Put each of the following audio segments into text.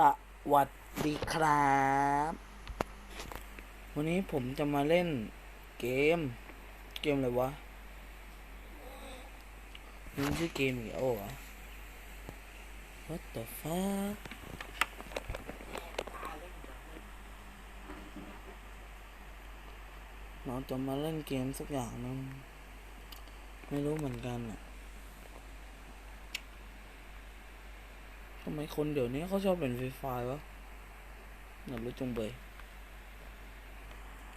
สวัสดีครับ วันนี้ผมจะมาเล่นเกม เกมอะไรวะนี่ชื่อเกมอีกแล้วเหรอ What the fuck เราจะมาเล่นเกมสักอย่างนึง ไม่รู้เหมือนกันอะทำ ไมคนเดี๋ยวนี้เขาชอบเล่นฟรีไฟวะอยากรู้จงเบย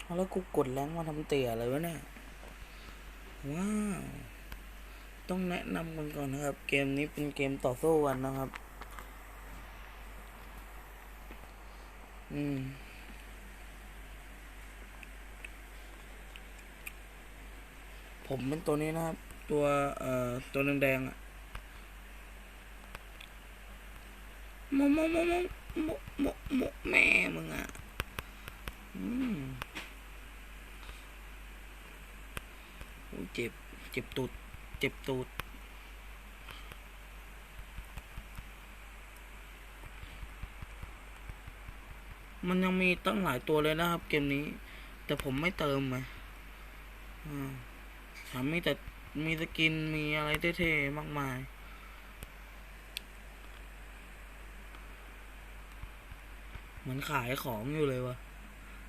เอาแล้วกูกดแรงมาทำเตี่ยอะไรวะเนี่ย ว้าว ต้องแนะนำกันก่อนนะครับ เกมนี้เป็นเกมต่อสู้กันนะครับ อืมผมเป็นตัวนี้นะครับ ตัวเอ่อตัวแดงๆอะ โมโมโมโมโมโมโมแม่มึงอะอืมโอ้ยเจ็บ เจ็บตูด เจ็บตูด มันยังมีตั้งหลายตัวเลยนะครับ เกมนี้ แต่ผมไม่เติมไงอ่าถามมีแต่มีสกินมีอะไรเท่ๆมากมาย เหมือนขายของอยู่เลยวะ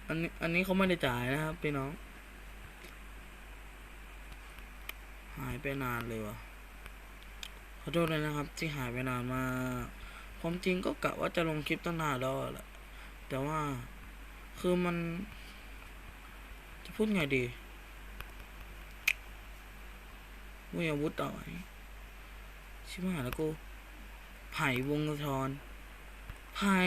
อันนี้อันนี้เขาไม่ได้จ่ายนะครับพี่น้อง หายไปนานเลยวะขอโทษเลยนะครับ ที่หายไปนานมาความจริงก็กะว่าจะลงคลิปตั้งนานแล้วแหละแต่ว่าคือมัน จะพูดไงดีวิอาวุธต่อยชิบหายแล้วกูไผ่วงศธรไผ่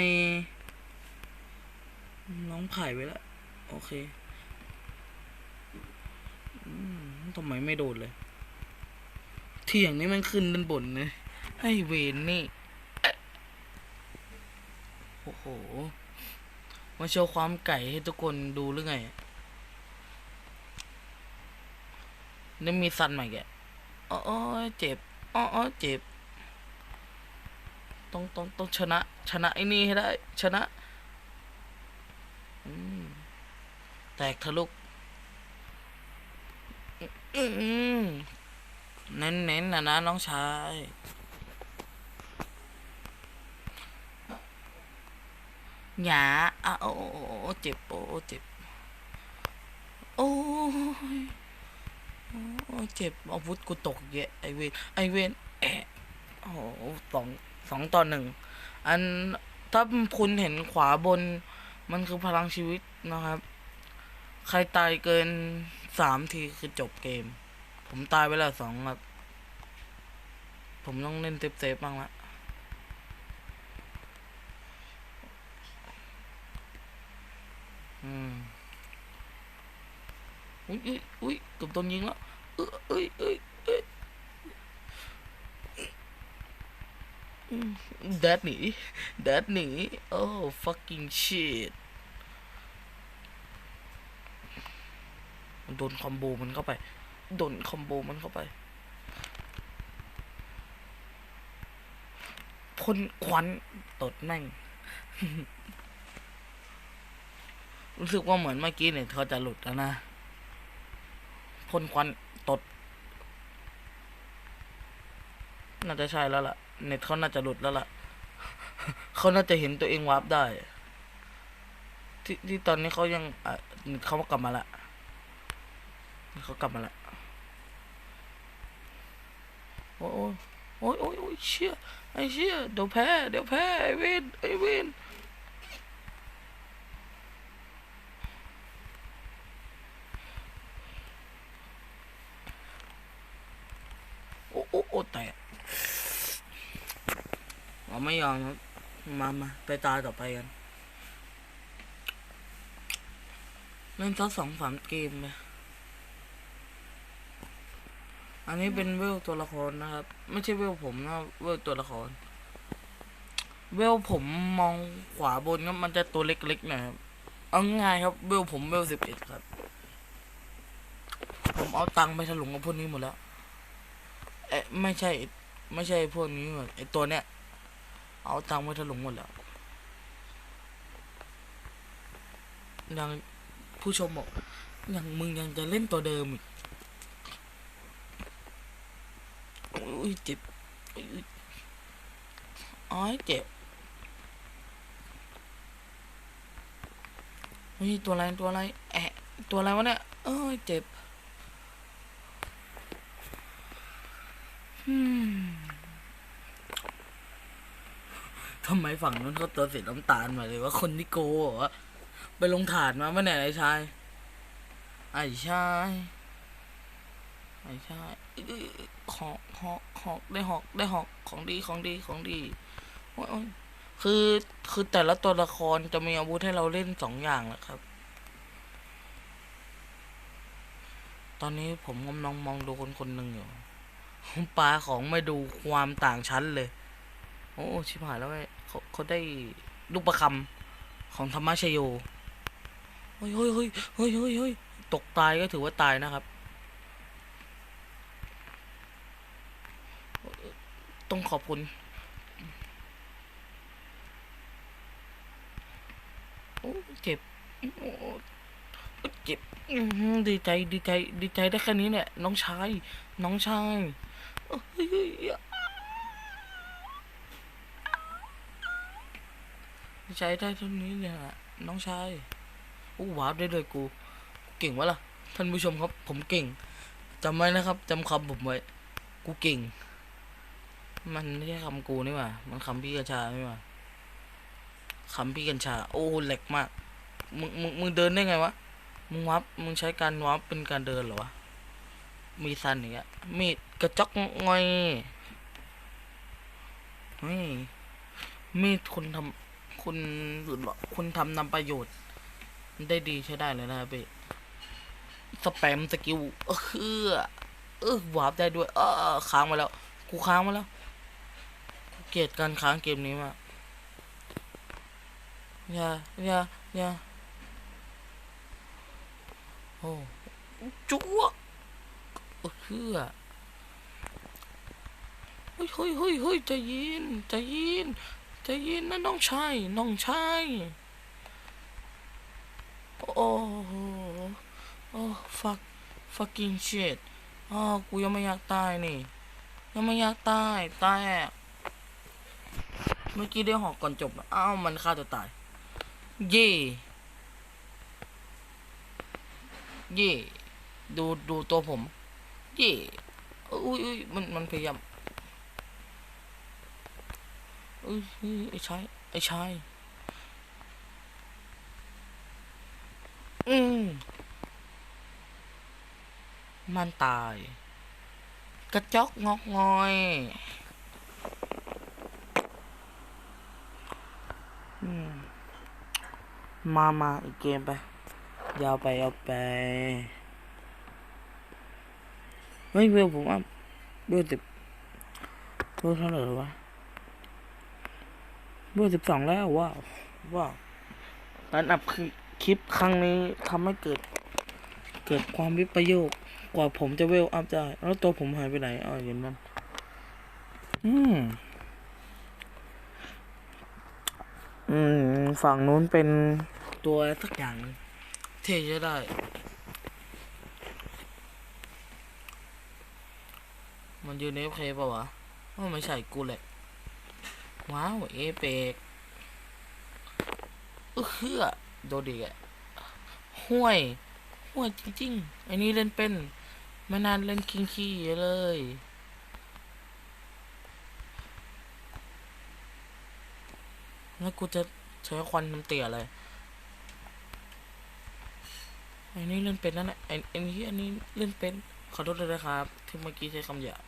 น้องไผ่ไปแล้วโอเคทำไมไม่โดดเลย เที่ยงนี้มันขึ้นด้านบนเลยให้เวนนี่โอ้โหมาโชว์ความไก่ให้ทุกคนดูหรือไงนี่มีสันใหม่แกอ๋อเจ็บอ๋อเจ็บ ต้องต้องต้องชนะ ชนะไอ้นี่ให้ได้ ชนะ อืม แตกทะลุเน้นเน้นนะนะน้องชาย หยาอะโอ้เจ็บ โอ้เจ็บ โอ้ยโอ้เจ็บอาวุธกูตกเยอะ ไอเวนไอเวนแอะโอ้สองสองต่อหนึ่ง อันถ้าคุณเห็นขวาบน มันคือพลังชีวิตนะครับ ใครตายเกินสามทีคือจบเกม ผมตายไปแล้วสองครับ ผมต้องเล่นเซฟเซฟบ้างละอืมอุ้ยอุ้ยอุ้ยกือบโดนยิงแล้วเอ้ยเอ้ยเอ้ยเอ้ยแดดหนีแดดหนีโอ้ fucking shit มัน โดนคอมโบมันเข้าไป โดนคอมโบมันเข้าไปพ่นควันตดแม่ง รู้สึกว่าเหมือนเมื่อกี้เนี่ยเขาจะหลุดแล้วนะพ่นควันตด น่าจะใช่แล้วล่ะ เน็ตเขาน่าจะหลุดแล้วล่ะ เขาน่าจะเห็นตัวเองวาร์ปได้ ที่ที่ตอนนี้เขายังเน็ตเขากลับมาละ เขากลับมาละโอ้ยโอ้ยโอ้ยโอ้ยเชี่ยไอ้เชี่ยเดี๋ยวแพ้เดี๋ยวแพ้ไอ้เวนไอ้เวนโอ้โอ้โอ้แตกเราไม่ยอมครับมามาไปตาต่อไปกันเล่นสักสองสามเกมไป อันนี้เป็นเวลตัวละครนะครับ ไม่ใช่เวลผมนะเวลตัวละคร เวลผมมองขวาบนก็มันจะตัวเล็กๆหน่อยครับเอาง่ายครับ เวลผมเวลสิบเอ็ดครับ ผมเอาตังค์ไปถลุงกับพวกนี้หมดแล้วเอ๊ะไม่ใช่ ไม่ใช่พวกนี้หมดไอตัวเนี้ยเอาตังค์ไปถลุงหมดแล้วยังผู้ชมบอกยังมึงยังจะเล่นตัวเดิมอีก อุ้ยเจ็บอุ๊ยอ้อยเจ็บเฮ้ยตัวอะไรตัวอะไรแอะตัวอะไรวะเนี่ยเอ้ยเจ็บทำไมฝั่งนู้นเขาตัวสีน้ำตาลมาเลยว่าคนที่โกหรอวะไปลงฐานมาเมื่อไหร่ไอ้ชาย ไอ้ชาย ไอ้ชายอื้อหอกหอกหอกได้หอกได้หอกของดีของดีของดีคือคือแต่ละตัวละครจะมีอาวุธให้เราเล่นสองอย่างนะครับ ตอนนี้ผมกำลังมองดูคนคนหนึ่งอยู่ปลาของไม่ดูความต่างชั้นเลย โอ้ชิบหายแล้วเว้เขาเขาได้ลูกประคำของธรรมชโยเฮ้ยเฮ้ยเฮ้ยเฮ้ยเฮ้ยเฮ้ยตกตายก็ถือว่าตายนะครับ ต้องขอบคุณ โอ้เจ็บโอ้เจ็บดีใจดีใจดีใจได้แค่นี้เนี่ยน้องชาย น้องชายดีใจได้เท่านี้เนี่ยน้องชายโอ้วาร์ปได้เลยกูเก่งวะล่ะท่านผู้ชมครับ ผมเก่งจำไว้นะครับจำคำผมไว้ กูเก่ง มันไม่ใช่คำกูนี่หว่า มันคำพี่กัญชานี่หว่าคำพี่กัญชา โอ้แหลกมาก มึง มึง มึงเดินได้ไงวะ มึงวับ มึงใช้การวับเป็นการเดินเหรอวะ มีสันอย่างเงี้ย มีดกระจอกงอยเฮ้ยมีดคุณทำคุณหรือคุณทำนำประโยชน์ ได้ดีใช้ได้เลยนะครับพี่สแปมสกิลเออเออวาร์ปได้ด้วย เออค้างมาแล้ว กูค้างมาแล้ว เกลียดการค้างเกมนี้มากอย่าอย่าอย่าโอ้จุ๊วเออคือเฮ้ยเฮ้ยเฮ้ยเฮ้ยจเย็นจเย็นจเย็นนะน้องชายน้องชายโอ้โหโอ้ fuck fucking shit อ๋อกูยังไม่อยากตายนี่ ยังไม่อยากตายตายอะ เมื่อกี้ได้หอกก่อนจบ อ้าวมันฆ่าตัวตาย เย่เย่ดูดูตัวผม เย่อุ้ยอุ้ยมันมันพยายามอุ้ยอุ้ยไอ้ชายไอ้ชายอืมมันตาย กระจอกงอกงอย อืม มามาอีกเกมไป ยาวไปยาวไปเฮ้ยเวลผมว่าเวสิบเวเท่าไหร่แล้ววะเวสิบสองแล้วว้าวว้าวการอัพคลิปครั้งนี้ทำให้เกิด เกิดความวิปโยคกว่าผมจะเวลอัพได้แล้วตัวผมหายไปไหนอ๋ออย่างนั้นอืมอืม ฝั่งนู้นเป็น ตัวสักอย่างเท่จะได้ มันอยืนเอฟเคป่าวะว่าไม่ใช่กูแหละ ว้าว เอเปกเออเฮือโดดีอะห่วยห่วยจริงๆไอ้นี่เล่นเป็นม่นานเล่นคิงขี้เลยแล้วกูจะใช้ควันน้ำเตี่ยอะไร ไอ้นี่เล่นเป็นนั่นแหละไอ้ไอ้นี่อันนี้เล่นเป็นขอโทษด้วยนะครับ ที่เมื่อกี้ใช้คำหยาบ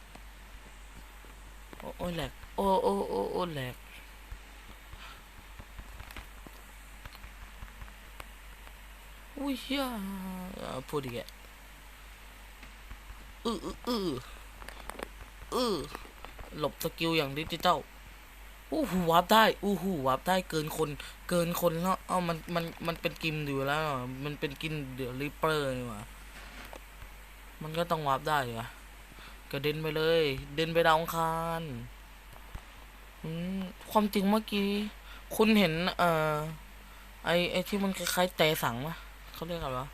โอ้โอ้ยแหลกโอ้โอ้โอ้โอ้แหลกอุ้ยเฮียพูดอีกแกอืออืออืออือหลบสกิลอย่างดิจิตอล อู้หูวับได้อู้หูวับได้เกินคนเกินคนแล้วเอามันมันมันเป็นกิมอยู่แล้ว มันเป็นกินเดือดริปเปอร์นี่หว่ามันก็ต้องวับได้วะกระเด็นไปเลย เดินไปดาวองคารอืมความจริงเมื่อกี้ คุณเห็น เอ่อ ไอไอที่มันคล้ายๆแต่สังวะเขาเรียกอะไรวะ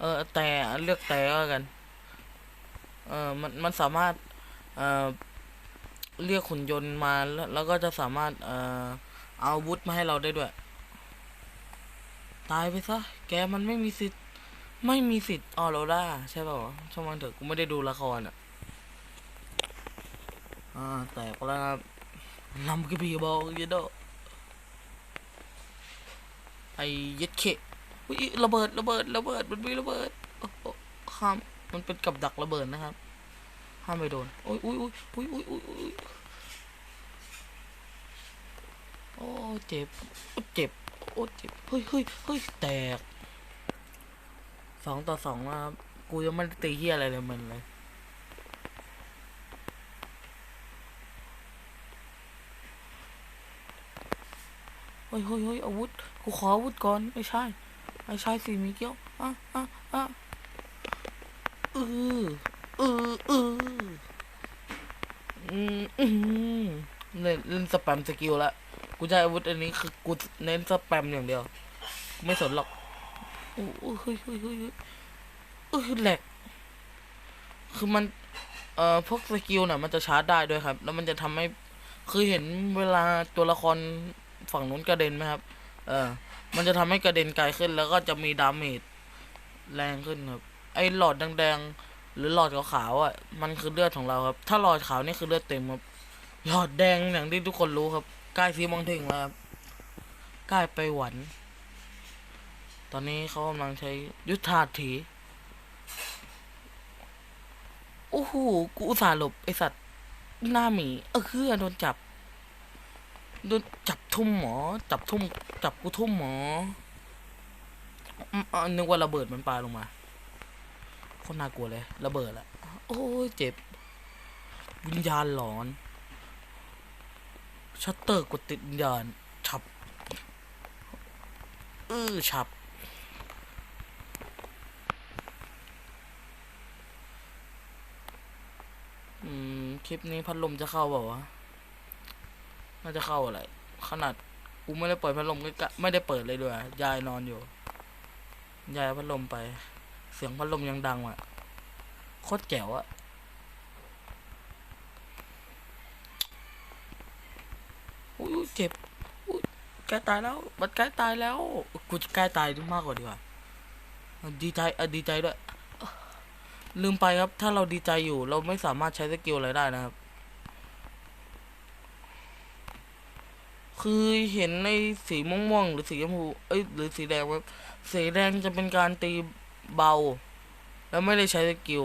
เออ แต่เลือกแต่ก็กัน เออมันมันสามารถ เอ่อ เรียกขุนยนต์มาแล้วก็จะสามารถเอ่อเอาวุธมาให้เราได้ด้วย ตายไปซะ แกมันไม่มีสิทธิ์ ไม่มีสิทธิ์ออโรราใช่ป่าวช่างมันเถอะกูไม่ได้ดูละครอะ อ่า แตกแล้วครับลำกระบี่บอกเยดโดไอ้ย็ดเขะอุ๊ยระเบิดระเบิดระเบิดมันมีระเบิดโอ้โหห้ามมันเป็นกับดักระเบิดนะครับ ห้ามไปโดนโอ้ยอุ้ยอุ้ยอุ้ยอุ้ยอุ้ยอุ้ยโอ้เจ็บโอ้เจ็บโอ้เจ็บเฮ้ยเฮ้ยเฮ้ยแตกสองต่อสองนะครับกูยังไม่ได้ตีเฮียอะไรเลยมันเลยเฮ้ยเฮ้ยเฮ้ยอาวุธ กูขออาวุธก่อน ไม่ใช่ ไม่ใช่สิมีเกี้ยว อะอะอะเออ ออเอออืมอืมเล่นเล่นสแปมสกิลละกูจะอาวุธอันนี้คือกูเน้นสแปมอย่างเดียว ไม่สนหรอกโอ้โอ้เฮ้ยเฮ้ยเฮ้ยเฮ้ยแหลกคือมัน เอ่อพวกสกิลน่ะ มันจะชาร์จได้ด้วยครับ แล้วมันจะทำให้คือเห็นเวลาตัวละครฝั่งนู้นกระเด็นไหมครับ เออ มันจะทำให้กระเด็นไกลขึ้น แล้วก็จะมีดาเมจแรงขึ้นครับ ไอ้หลอดแดงๆ หรือหลอดขาวๆอะมันคือเลือดของเราครับ ถ้าหลอดขาวนี่คือเลือดเต็มครับ หลอดแดงอย่างที่ทุกคนรู้ครับใกล้ซีมองถึงแล้วครับใกล้ไปหวัน ตอนนี้เขากำลังใช้ยุทธาถีโอ้โหกูอุตส่าห์หลบไอสัตว์หน้าหมี เออคือโดนจับโดนจับทุ่มหมอ จับทุ่มจับกูทุ่มหมออืมอ่านึกว่าระเบิดมันปาลงมา คนน่ากลัวเลย ระเบิดอะโอ้ยเจ็บ วิญญาณหลอน ชัตเตอร์กดติดวิญญาณ ฉับเออฉับ อืม คลิปนี้พัดลมจะเข้าเปล่าวะ น่าจะเข้าอะไร ขนาดกูไม่ได้เปิดพัดลมก็ไม่ได้เปิดเลยด้วย ยายนอนอยู่ ยายพัดลมไป เสียงพัดลมยังดังอะ โคตรแจ๋วอะอุ้ยเจ็บอุ้ยกล้ตายแล้วมันใกล้ตายแล้ว กูจะกล้ตายมากกว่าดีกว่า ดีใจอดีใจด้วย ลืมไปครับ ถ้าเราดีใจอยู่ เราไม่สามารถใช้สกิลอะไรได้นะครับ คือเห็นในสีม่วงๆหรือสีชมพู เอ้ย หรือสีแดงครับ สีแดงจะเป็นการตี เบา แล้วไม่ได้ใช้สกิล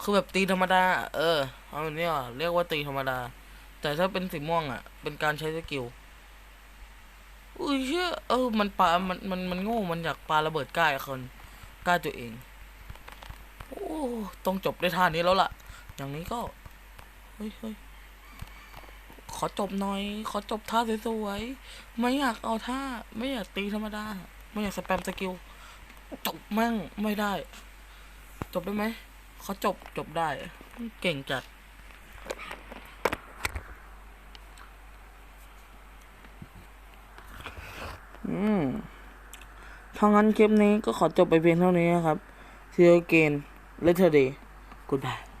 คือแบบตีธรรมดา เออ เอาแบบนี้อะเรียกว่าตีธรรมดา แต่ถ้าเป็นสีม่วงอะ เป็นการใช้สกิล อุ้ยเชื่อเออ มันปา มัน มัน มันโง่ มันอยากปาระเบิดกล้คนกล้าตัวเอง โอ้ ต้องจบด้วยท่านี้แล้วล่ะ อย่างนี้ก็ เฮ้ยเฮ้ยขอจบหน่อย ขอจบท่าสวยๆ ไม่อยากเอาท่า ไม่อยากตีธรรมดา ไม่อยากสแปมสกิล จบมั่งไม่ได้ จบได้ไหมเขาจบจบได้ เก่งจัด อืมถ้างั้นคลิปนี้ก็ขอจบไปเพียงเท่านี้นะครับ See you again later day goodbye